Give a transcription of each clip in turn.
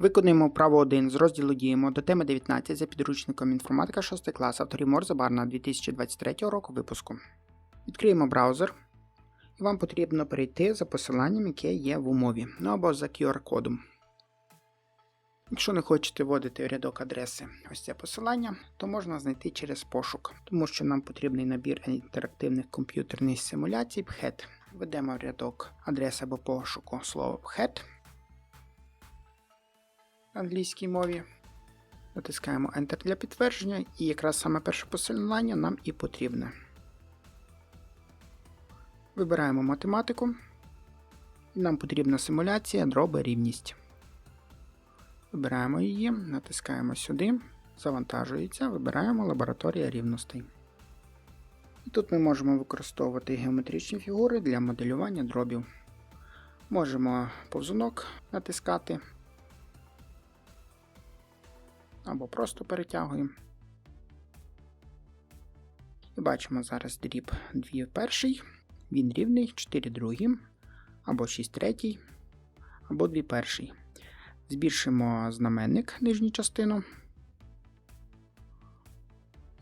Виконуємо вправу 1 з розділу діємо до теми 19 за підручником інформатика 6 клас авторів Морзе Барна 2023 року випуску. Відкриємо браузер, і вам потрібно перейти за посиланням, яке є в умові, ну або за QR-кодом. Якщо не хочете вводити в рядок адреси ось це посилання, то можна знайти через пошук, тому що нам потрібний набір інтерактивних комп'ютерних симуляцій PHET. Введемо в рядок адреси або пошуку слово PHET англійській мові. Натискаємо Enter для підтвердження, і якраз саме перше посилання нам і потрібне. Вибираємо математику. Нам потрібна симуляція дроби рівність. Вибираємо її, натискаємо сюди, завантажується, вибираємо лабораторія рівностей. І тут ми можемо використовувати геометричні фігури для моделювання дробів. Можемо повзунок натискати або просто перетягуємо. І бачимо зараз дріб 2 перший, він рівний 4 другий, або 6 третій, або 2 перший. Збільшимо знаменник нижню частину.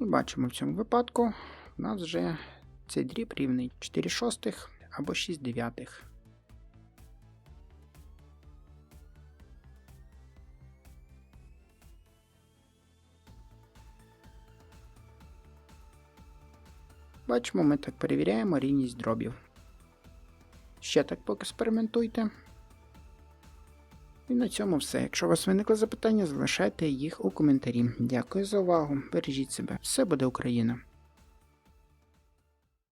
І бачимо в цьому випадку у нас вже цей дріб рівний 4 шостих або 6 дев'ятих. Бачимо, ми так перевіряємо рівність дробів. Ще так поекспериментуйте. І на цьому все. Якщо у вас виникли запитання, залишайте їх у коментарі. Дякую за увагу. Бережіть себе. Все буде Україна!